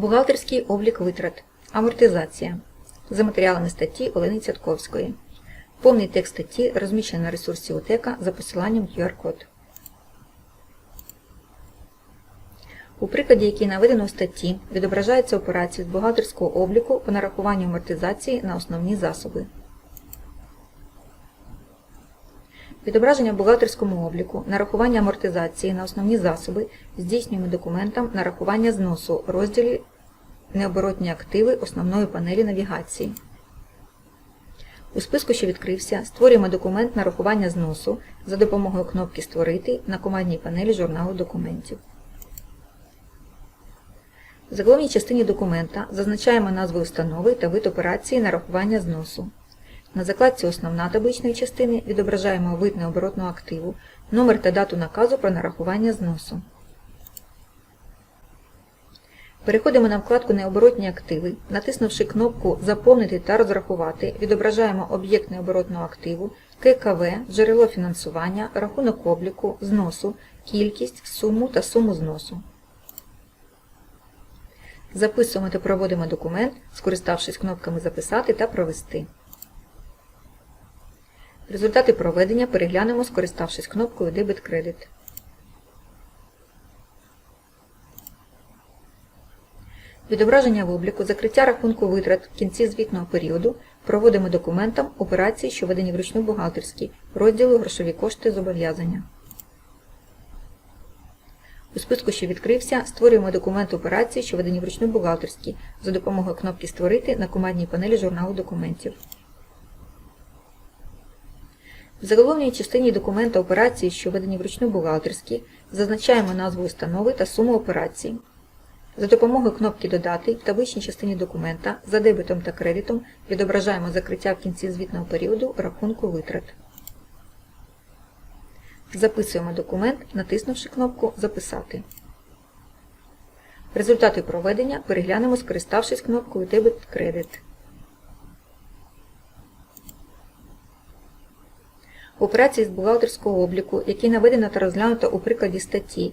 Бухгалтерський облік витрат. Амортизація. За матеріалами статті Олени Цятковської. Повний текст статті розміщено на ресурсі УТЕКа за посиланням QR-код. У прикладі, який наведено в статті, відображаються операції з бухгалтерського обліку по нарахуванню амортизації на основні засоби. Відображення в бухгалтерському обліку, нарахування амортизації на основні засоби здійснюємо документом нарахування зносу розділі Необоротні активи основної панелі навігації. У списку, що відкрився, створюємо документ нарахування зносу за допомогою кнопки Створити на командній панелі журналу документів. В заголовній частині документа зазначаємо назву установи та вид операції нарахування зносу. На закладці Основна табличної частини відображаємо вид необоротного активу, номер та дату наказу про нарахування зносу. Переходимо на вкладку Необоротні активи. Натиснувши кнопку Заповнити та розрахувати, відображаємо об'єкт необоротного активу, ККВ, джерело фінансування, рахунок обліку, зносу, кількість, суму та суму зносу. Записуємо та проводимо документ, скориставшись кнопками Записати та Провести. Результати проведення переглянемо, скориставшись кнопкою Дебет-кредит. Відображення в обліку, закриття рахунку витрат в кінці звітного періоду проводимо документом операції, що введені вручну бухгалтерські, розділу Грошові кошти зобов'язання. У списку, що відкрився, створюємо документ операції, що введені вручну бухгалтерські, за допомогою кнопки Створити на командній панелі журналу документів. В заголовній частині документа операції, що введені вручну бухгалтерські, зазначаємо назву установи та суму операції. За допомогою кнопки Додати в табличній частині документа за дебетом та кредитом відображаємо закриття в кінці звітного періоду рахунку витрат. Записуємо документ, натиснувши кнопку Записати. Результати проведення переглянемо, скориставшись кнопкою Дебет-кредит. Операції з бухгалтерського обліку, які наведено та розглянуто у прикладі статті,